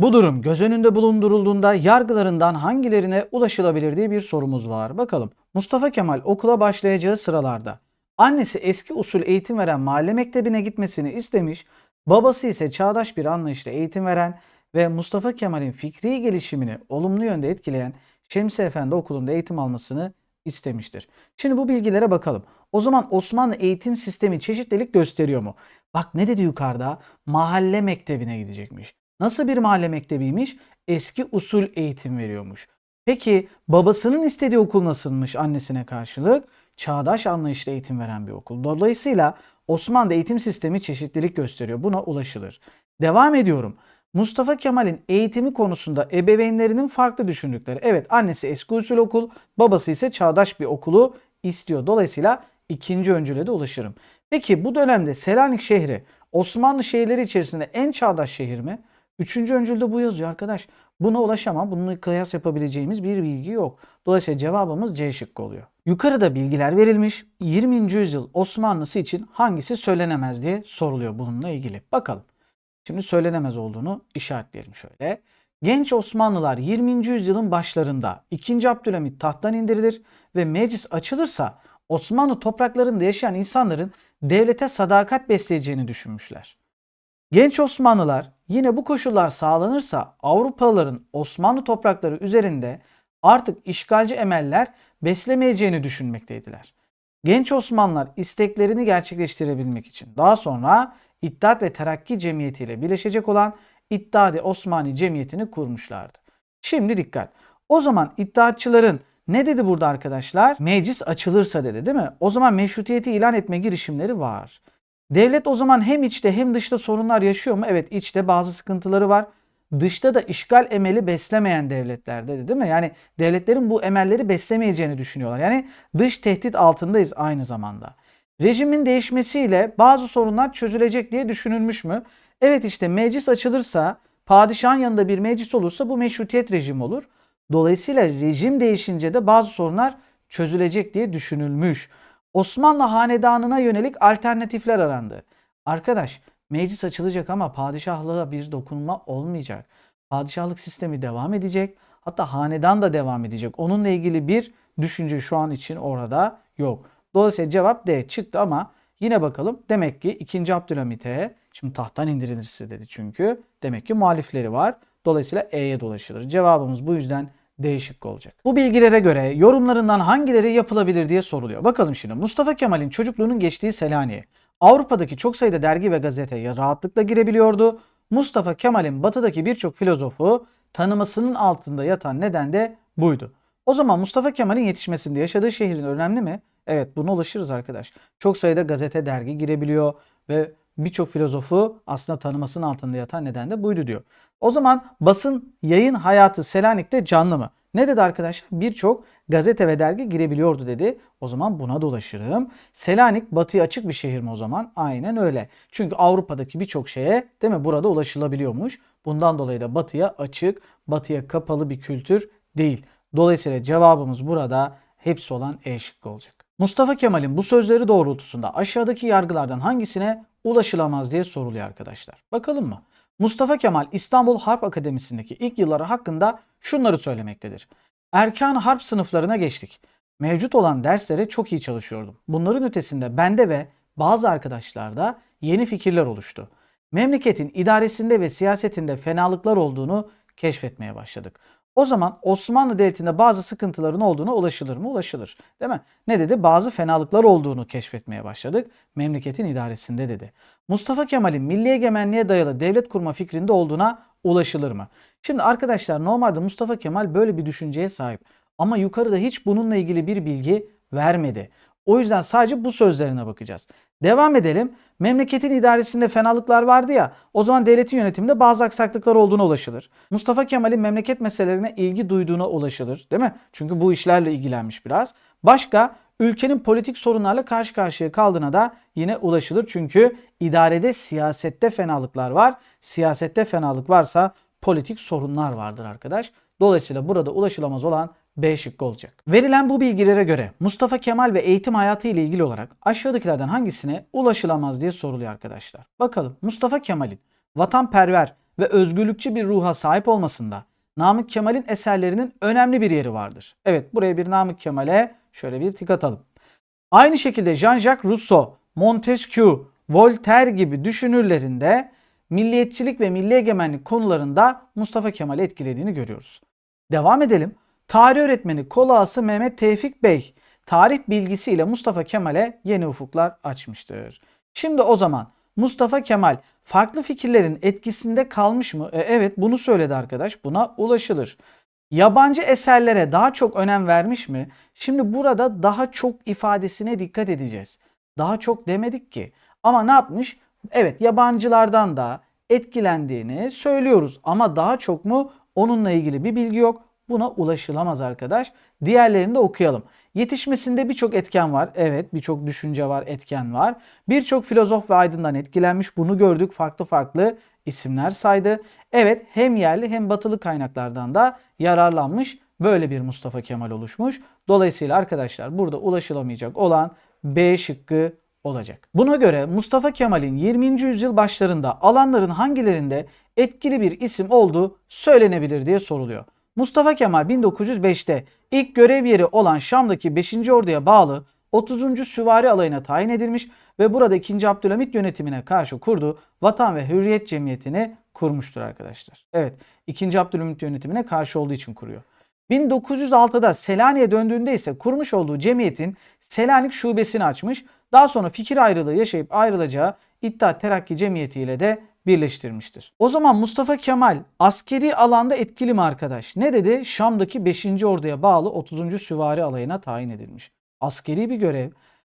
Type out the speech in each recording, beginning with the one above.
Bu durum göz önünde bulundurulduğunda yargılarından hangilerine ulaşılabilir diye bir sorumuz var. Bakalım. Mustafa Kemal okula başlayacağı sıralarda annesi eski usul eğitim veren mahalle mektebine gitmesini istemiş, babası ise çağdaş bir anlayışla eğitim veren ve Mustafa Kemal'in fikri gelişimini olumlu yönde etkileyen Şemsi Efendi Okulu'nda eğitim almasını istemiştir. Şimdi bu bilgilere bakalım. O zaman Osmanlı eğitim sistemi çeşitlilik gösteriyor mu? Bak ne dedi yukarıda? Mahalle mektebine gidecekmiş. Nasıl bir mahalle mektebiymiş? Eski usul eğitim veriyormuş. Peki babasının istediği okul nasılmış annesine karşılık? Çağdaş anlayışla eğitim veren bir okul. Dolayısıyla Osmanlı eğitim sistemi çeşitlilik gösteriyor. Buna ulaşılır. Devam ediyorum. Mustafa Kemal'in eğitimi konusunda ebeveynlerinin farklı düşündükleri. Evet annesi eski usul okul, babası ise çağdaş bir okulu istiyor. Dolayısıyla ikinci öncüle de ulaşırım. Peki bu dönemde Selanik şehri Osmanlı şehirleri içerisinde en çağdaş şehir mi? Üçüncü öncülde bu yazıyor arkadaş. Buna ulaşamam. Bununla kıyas yapabileceğimiz bir bilgi yok. Dolayısıyla cevabımız C şıkkı oluyor. Yukarıda bilgiler verilmiş. 20. yüzyıl Osmanlısı için hangisi söylenemez diye soruluyor bununla ilgili. Bakalım. Şimdi söylenemez olduğunu işaretleyelim şöyle. Genç Osmanlılar 20. yüzyılın başlarında 2. Abdülhamit tahttan indirilir ve meclis açılırsa Osmanlı topraklarında yaşayan insanların devlete sadakat besleyeceğini düşünmüşler. Genç Osmanlılar yine bu koşullar sağlanırsa Avrupalıların Osmanlı toprakları üzerinde artık işgalci emeller beslemeyeceğini düşünmekteydiler. Genç Osmanlılar isteklerini gerçekleştirebilmek için daha sonra İttihat ve Terakki Cemiyeti ile birleşecek olan İttihadi Osmani Cemiyeti'ni kurmuşlardı. Şimdi dikkat. O zaman İttihatçıların ne dedi burada arkadaşlar? Meclis açılırsa dedi değil mi? O zaman meşrutiyeti ilan etme girişimleri var. Devlet o zaman hem içte hem dışta sorunlar yaşıyor mu? Evet içte bazı sıkıntıları var. Dışta da işgal emeli beslemeyen devletler dedi değil mi? Yani devletlerin bu emelleri beslemeyeceğini düşünüyorlar. Yani dış tehdit altındayız aynı zamanda. Rejimin değişmesiyle bazı sorunlar çözülecek diye düşünülmüş mü? Evet işte meclis açılırsa, padişahın yanında bir meclis olursa bu meşrutiyet rejimi olur. Dolayısıyla rejim değişince de bazı sorunlar çözülecek diye düşünülmüş. Osmanlı hanedanına yönelik alternatifler arandı. Arkadaş meclis açılacak ama padişahlığa bir dokunma olmayacak. Padişahlık sistemi devam edecek. Hatta hanedan da devam edecek. Onunla ilgili bir düşünce şu an için orada yok. Dolayısıyla cevap D çıktı ama yine bakalım. Demek ki 2. Abdülhamit'e şimdi tahttan indirilirse dedi çünkü. Demek ki muhalifleri var. Dolayısıyla E'ye dolaşılır. Cevabımız bu yüzden D şıkkı olacak. Bu bilgilere göre yorumlarından hangileri yapılabilir diye soruluyor. Bakalım şimdi Mustafa Kemal'in çocukluğunun geçtiği Selanik'e Avrupa'daki çok sayıda dergi ve gazeteye rahatlıkla girebiliyordu. Mustafa Kemal'in batıdaki birçok filozofu tanımasının altında yatan neden de buydu. O zaman Mustafa Kemal'in yetişmesinde yaşadığı şehrin önemli mi? Evet buna ulaşırız arkadaş. Çok sayıda gazete, dergi girebiliyor ve birçok filozofu aslında tanımasının altında yatan neden de buydu diyor. O zaman basın yayın hayatı Selanik'te canlı mı? Ne dedi arkadaşlar? Birçok gazete ve dergi girebiliyordu dedi. O zaman buna dolaşırım. Selanik batıya açık bir şehir mi o zaman? Aynen öyle. Çünkü Avrupa'daki birçok şeye değil mi burada ulaşılabiliyormuş. Bundan dolayı da batıya açık, batıya kapalı bir kültür değil. Dolayısıyla cevabımız burada hepsi olan E şıkkı olacak. Mustafa Kemal'in bu sözleri doğrultusunda aşağıdaki yargılardan hangisine ulaşılamaz diye soruluyor arkadaşlar. Bakalım mı? Mustafa Kemal İstanbul Harp Akademisi'ndeki ilk yılları hakkında şunları söylemektedir. Erkan harp sınıflarına geçtik. Mevcut olan derslere çok iyi çalışıyordum. Bunların ötesinde bende ve bazı arkadaşlarda yeni fikirler oluştu. Memleketin idaresinde ve siyasetinde fenalıklar olduğunu keşfetmeye başladık. O zaman Osmanlı Devleti'nde bazı sıkıntıların olduğuna ulaşılır mı? Ulaşılır. Değil mi? Ne dedi? Bazı fenalıklar olduğunu keşfetmeye başladık. Memleketin idaresinde dedi. Mustafa Kemal'in milli egemenliğe dayalı devlet kurma fikrinde olduğuna ulaşılır mı? Şimdi arkadaşlar normalde Mustafa Kemal böyle bir düşünceye sahip. Ama yukarıda hiç bununla ilgili bir bilgi vermedi. O yüzden sadece bu sözlerine bakacağız. Devam edelim. Memleketin idaresinde fenalıklar vardı ya, o zaman devletin yönetiminde bazı aksaklıklar olduğuna ulaşılır. Mustafa Kemal'in memleket meselelerine ilgi duyduğuna ulaşılır, değil mi? Çünkü bu işlerle ilgilenmiş biraz. Başka ülkenin politik sorunlarla karşı karşıya kaldığına da yine ulaşılır. Çünkü idarede siyasette fenalıklar var. Siyasette fenalık varsa politik sorunlar vardır arkadaş. Dolayısıyla burada ulaşılamaz olan B şıkkı olacak. Verilen bu bilgilere göre Mustafa Kemal ve eğitim hayatı ile ilgili olarak aşağıdakilerden hangisine ulaşılamaz diye soruluyor arkadaşlar. Bakalım Mustafa Kemal'in vatanperver ve özgürlükçü bir ruha sahip olmasında Namık Kemal'in eserlerinin önemli bir yeri vardır. Evet buraya bir Namık Kemal'e şöyle bir tik atalım. Aynı şekilde Jean-Jacques Rousseau, Montesquieu, Voltaire gibi düşünürlerinde milliyetçilik ve milli egemenlik konularında Mustafa Kemal'i etkilediğini görüyoruz. Devam edelim. Tarih öğretmeni Kolağası Mehmet Tevfik Bey tarih bilgisiyle Mustafa Kemal'e yeni ufuklar açmıştır. Şimdi o zaman Mustafa Kemal farklı fikirlerin etkisinde kalmış mı? E, evet bunu söyledi arkadaş. Buna ulaşılır. Yabancı eserlere daha çok önem vermiş mi? Şimdi burada daha çok ifadesine dikkat edeceğiz. Daha çok demedik ki. Ama ne yapmış? Evet yabancılardan da etkilendiğini söylüyoruz. Ama daha çok mu? Onunla ilgili bir bilgi yok. Buna ulaşılamaz arkadaş. Diğerlerini de okuyalım. Yetişmesinde birçok etken var. Evet birçok düşünce var, etken var. Birçok filozof ve aydından etkilenmiş. Bunu gördük. Farklı farklı isimler saydı. Evet hem yerli hem batılı kaynaklardan da yararlanmış. Böyle bir Mustafa Kemal oluşmuş. Dolayısıyla arkadaşlar burada ulaşılamayacak olan B şıkkı olacak. Buna göre Mustafa Kemal'in 20. yüzyıl başlarında alanların hangilerinde etkili bir isim olduğu söylenebilir diye soruluyor. Mustafa Kemal 1905'te ilk görev yeri olan Şam'daki 5. Ordu'ya bağlı 30. Süvari Alayı'na tayin edilmiş ve burada 2. Abdülhamit yönetimine karşı kurduğu Vatan ve Hürriyet Cemiyeti'ni kurmuştur arkadaşlar. Evet 2. Abdülhamit yönetimine karşı olduğu için kuruyor. 1906'da Selanik'e döndüğünde ise kurmuş olduğu cemiyetin Selanik şubesini açmış. Daha sonra fikir ayrılığı yaşayıp ayrılacağı İttihat Terakki Cemiyeti ile de birleştirmiştir. O zaman Mustafa Kemal askeri alanda etkili mi arkadaş? Ne dedi? Şam'daki 5. orduya bağlı 30. Süvari Alayı'na tayin edilmiş. Askeri bir görev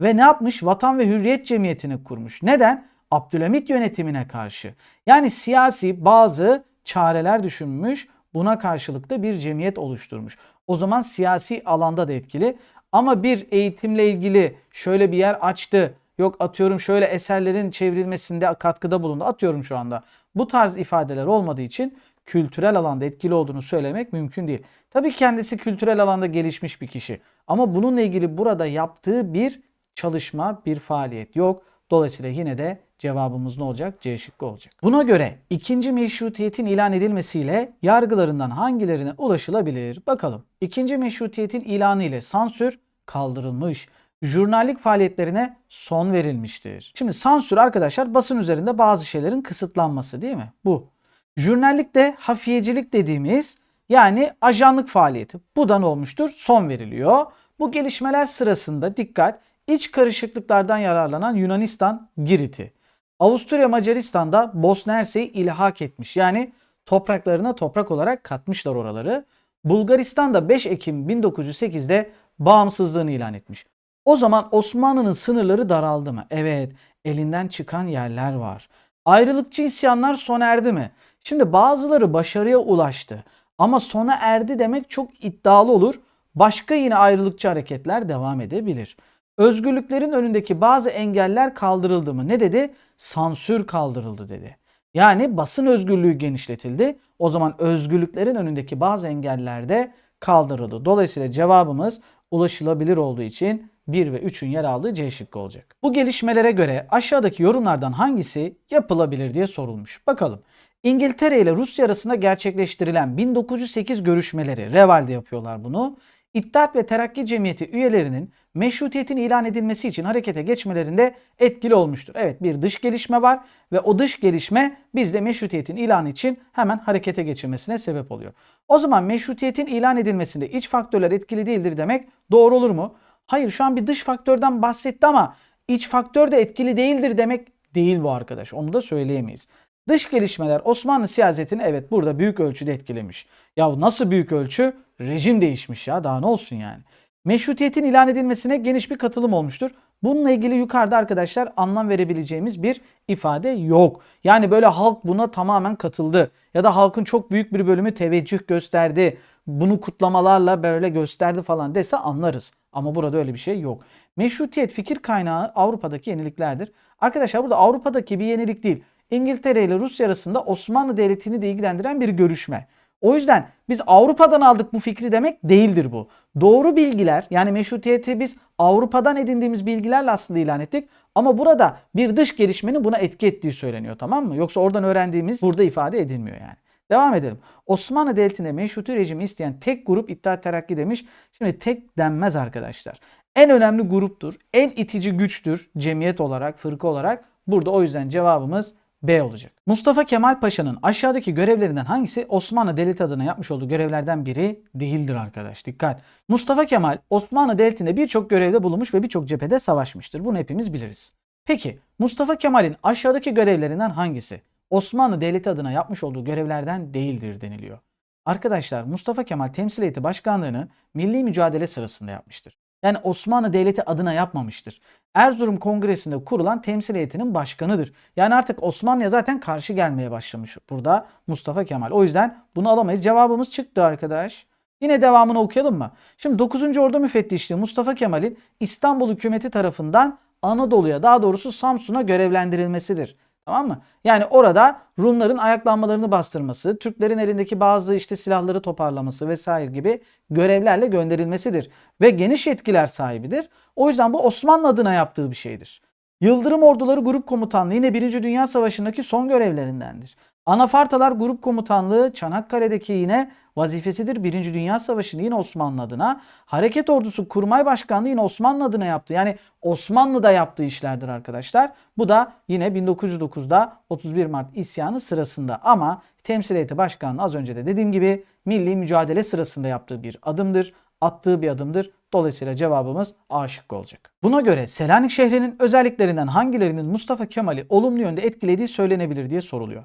ve ne yapmış? Vatan ve Hürriyet Cemiyeti'ni kurmuş. Neden? Abdülhamit yönetimine karşı. Yani siyasi bazı çareler düşünmüş. Buna karşılık da bir cemiyet oluşturmuş. O zaman siyasi alanda da etkili. Ama bir eğitimle ilgili şöyle bir yer açtı. Yok atıyorum şöyle eserlerin çevrilmesinde katkıda bulundu. Atıyorum şu anda. Bu tarz ifadeler olmadığı için kültürel alanda etkili olduğunu söylemek mümkün değil. Tabii kendisi kültürel alanda gelişmiş bir kişi. Ama bununla ilgili burada yaptığı bir çalışma, bir faaliyet yok. Dolayısıyla yine de cevabımız ne olacak? C şıkkı olacak. Buna göre ikinci meşrutiyetin ilan edilmesiyle yargılarından hangilerine ulaşılabilir? Bakalım. İkinci meşrutiyetin ilanı ile sansür kaldırılmış. Jurnallik faaliyetlerine son verilmiştir. Şimdi sansür arkadaşlar basın üzerinde bazı şeylerin kısıtlanması değil mi? Bu. Jurnallik de hafiyecilik dediğimiz yani ajanlık faaliyeti. Bu da ne olmuştur? Son veriliyor. Bu gelişmeler sırasında dikkat iç karışıklıklardan yararlanan Yunanistan Girit'i. Avusturya Macaristan'da Bosna Hersek'i ilhak etmiş. Yani topraklarına toprak olarak katmışlar oraları. Bulgaristan da 5 Ekim 1908'de bağımsızlığını ilan etmiş. O zaman Osmanlı'nın sınırları daraldı mı? Evet, elinden çıkan yerler var. Ayrılıkçı isyanlar sona erdi mi? Şimdi bazıları başarıya ulaştı. Ama sona erdi demek çok iddialı olur. Başka yine ayrılıkçı hareketler devam edebilir. Özgürlüklerin önündeki bazı engeller kaldırıldı mı? Ne dedi? Sansür kaldırıldı dedi. Yani basın özgürlüğü genişletildi. O zaman özgürlüklerin önündeki bazı engeller de kaldırıldı. Dolayısıyla cevabımız ulaşılabilir olduğu için 1 ve 3'ün yer aldığı C şıkkı olacak. Bu gelişmelere göre aşağıdaki yorumlardan hangisi yapılabilir diye sorulmuş. Bakalım. İngiltere ile Rusya arasında gerçekleştirilen 1908 görüşmeleri, Reval'de yapıyorlar bunu. İttihat ve Terakki Cemiyeti üyelerinin meşrutiyetin ilan edilmesi için harekete geçmelerinde etkili olmuştur. Evet bir dış gelişme var ve o dış gelişme bizde meşrutiyetin ilanı için hemen harekete geçirmesine sebep oluyor. O zaman meşrutiyetin ilan edilmesinde iç faktörler etkili değildir demek doğru olur mu? Hayır şu an bir dış faktörden bahsetti ama iç faktör de etkili değildir demek değil bu arkadaş. Onu da söyleyemeyiz. Dış gelişmeler Osmanlı siyasetini evet burada büyük ölçüde etkilemiş. Ya nasıl büyük ölçü? Rejim değişmiş ya daha ne olsun yani. Meşrutiyetin ilan edilmesine geniş bir katılım olmuştur. Bununla ilgili yukarıda arkadaşlar anlam verebileceğimiz bir ifade yok. Yani böyle halk buna tamamen katıldı ya da halkın çok büyük bir bölümü teveccüh gösterdi. Bunu kutlamalarla böyle gösterdi falan dese anlarız. Ama burada öyle bir şey yok. Meşrutiyet fikir kaynağı Avrupa'daki yeniliklerdir. Arkadaşlar burada Avrupa'daki bir yenilik değil. İngiltere ile Rusya arasında Osmanlı Devleti'ni de ilgilendiren bir görüşme. O yüzden biz Avrupa'dan aldık bu fikri demek değildir bu. Doğru bilgiler yani meşrutiyeti biz Avrupa'dan edindiğimiz bilgilerle aslında ilan ettik. Ama burada bir dış gelişmenin buna etki ettiği söyleniyor tamam mı? Yoksa oradan öğrendiğimiz burada ifade edilmiyor yani. Devam edelim. Osmanlı Devleti'nde meşruti rejimi isteyen tek grup İttihat Terakki demiş. Şimdi tek denmez arkadaşlar. En önemli gruptur. En itici güçtür cemiyet olarak, fırka olarak. Burada o yüzden cevabımız B olacak. Mustafa Kemal Paşa'nın aşağıdaki görevlerinden hangisi Osmanlı Devleti adına yapmış olduğu görevlerden biri değildir arkadaş. Dikkat. Mustafa Kemal Osmanlı Devleti'nde birçok görevde bulunmuş ve birçok cephede savaşmıştır. Bunu hepimiz biliriz. Peki Mustafa Kemal'in aşağıdaki görevlerinden hangisi Osmanlı Devleti adına yapmış olduğu görevlerden değildir deniliyor. Arkadaşlar Mustafa Kemal Temsil Heyeti Başkanlığını milli mücadele sırasında yapmıştır. Yani Osmanlı Devleti adına yapmamıştır. Erzurum Kongresi'nde kurulan temsil heyetinin başkanıdır. Yani artık Osmanlı'ya zaten karşı gelmeye başlamış burada Mustafa Kemal. O yüzden bunu alamayız. Cevabımız çıktı arkadaş. Yine devamını okuyalım mı? Şimdi 9. Ordu Müfettişliği Mustafa Kemal'in İstanbul hükümeti tarafından Anadolu'ya daha doğrusu Samsun'a görevlendirilmesidir. Tamam mı? Yani orada Rumların ayaklanmalarını bastırması, Türklerin elindeki bazı işte silahları toparlaması vesaire gibi görevlerle gönderilmesidir. Ve geniş yetkiler sahibidir. O yüzden bu Osmanlı adına yaptığı bir şeydir. Yıldırım Orduları Grup Komutanlığı yine 1. Dünya Savaşı'ndaki son görevlerindendir. Anafartalar Grup Komutanlığı Çanakkale'deki yine vazifesidir. 1. Dünya Savaşı'nı yine Osmanlı adına. Hareket Ordusu Kurmay Başkanlığı yine Osmanlı adına yaptı. Yani Osmanlı'da yaptığı işlerdir arkadaşlar. Bu da yine 1909'da 31 Mart isyanı sırasında ama Temsil Heyeti Başkanlığı az önce de dediğim gibi milli mücadele sırasında yaptığı bir adımdır. Attığı bir adımdır. Dolayısıyla cevabımız A şıkkı olacak. Buna göre Selanik şehrinin özelliklerinden hangilerinin Mustafa Kemal'i olumlu yönde etkilediği söylenebilir diye soruluyor.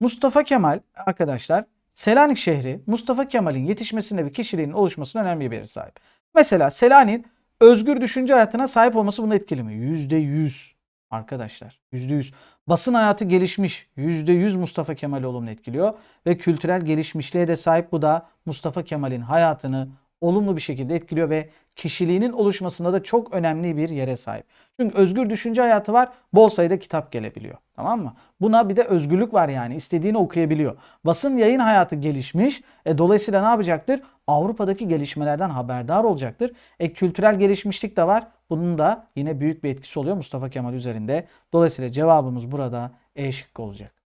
Mustafa Kemal arkadaşlar Selanik şehri Mustafa Kemal'in yetişmesinde ve kişiliğinin oluşmasına önemli bir yere sahip. Mesela Selanik'in özgür düşünce hayatına sahip olması bunu etkili mi? %100 arkadaşlar. %100. Basın hayatı gelişmiş. %100 Mustafa Kemal'i olumlu etkiliyor. Ve kültürel gelişmişliğe de sahip bu da Mustafa Kemal'in hayatını olumlu bir şekilde etkiliyor ve kişiliğinin oluşmasında da çok önemli bir yere sahip. Çünkü özgür düşünce hayatı var, bol sayıda kitap gelebiliyor. Tamam mı? Buna bir de özgürlük var yani. istediğini okuyabiliyor. Basın yayın hayatı gelişmiş. E, dolayısıyla ne yapacaktır? Avrupa'daki gelişmelerden haberdar olacaktır. E, kültürel gelişmişlik de var. Bunun da yine büyük bir etkisi oluyor Mustafa Kemal üzerinde. Dolayısıyla cevabımız burada E şıkkı olacak.